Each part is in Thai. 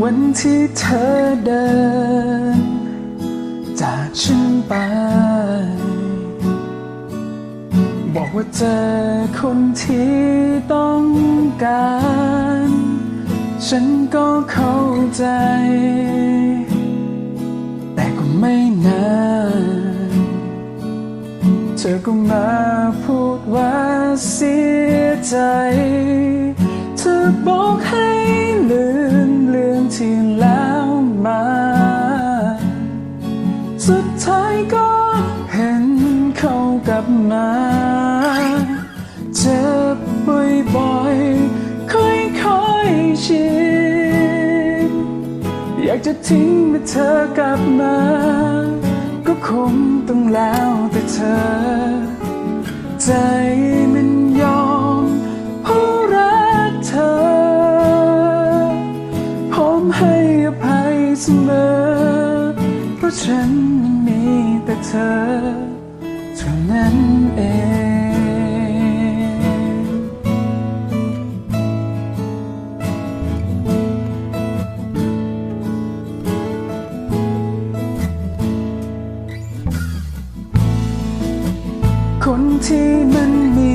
วันที่เธอเดิน จากฉันไป บอกว่าเจอคนที่ต้องการ ฉันก็เข้าใจ แต่ก็ไม่นานเธอก็มาพูดว่าเสียใจ เธอบอกให้ กลับมาเจ็บบ่อยๆค่อยๆชินอยากจะทิ้งแต่เธอกลับมา ก็คงต้องแล้วแต่เธอ ใจมันยอมเพราะรักเธอ พร้อมให้อภัยเสมอ เพราะฉันมีแต่เธอ ท่านั้นเองคนที่มันมี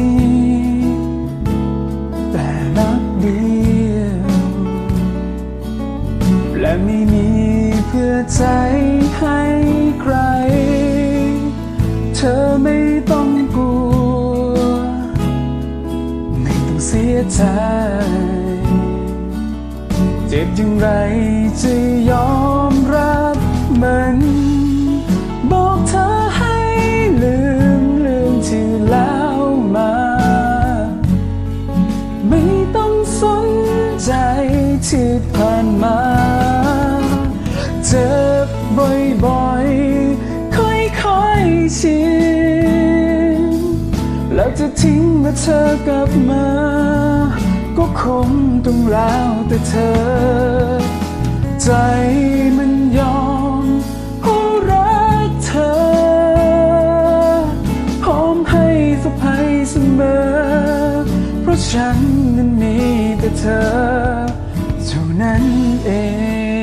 ยใจ เจ็บอย่างไรจะยอมรับมัน บอกเธอให้ลืมเรื่องที่แล้วมา ไม่ต้องสนใจที่ผ่านมาเจ็บบ่อยๆค่อยๆชิน แล้วจะทิ้งเมื่อเธอกลับมา ก็คงต้องแล้วแต่เธอ ใจมันยอมเพราะรักเธอ พร้อมให้สะพายเสมอ เพราะฉันนั้นมีแต่เธอเท่านั้นเอง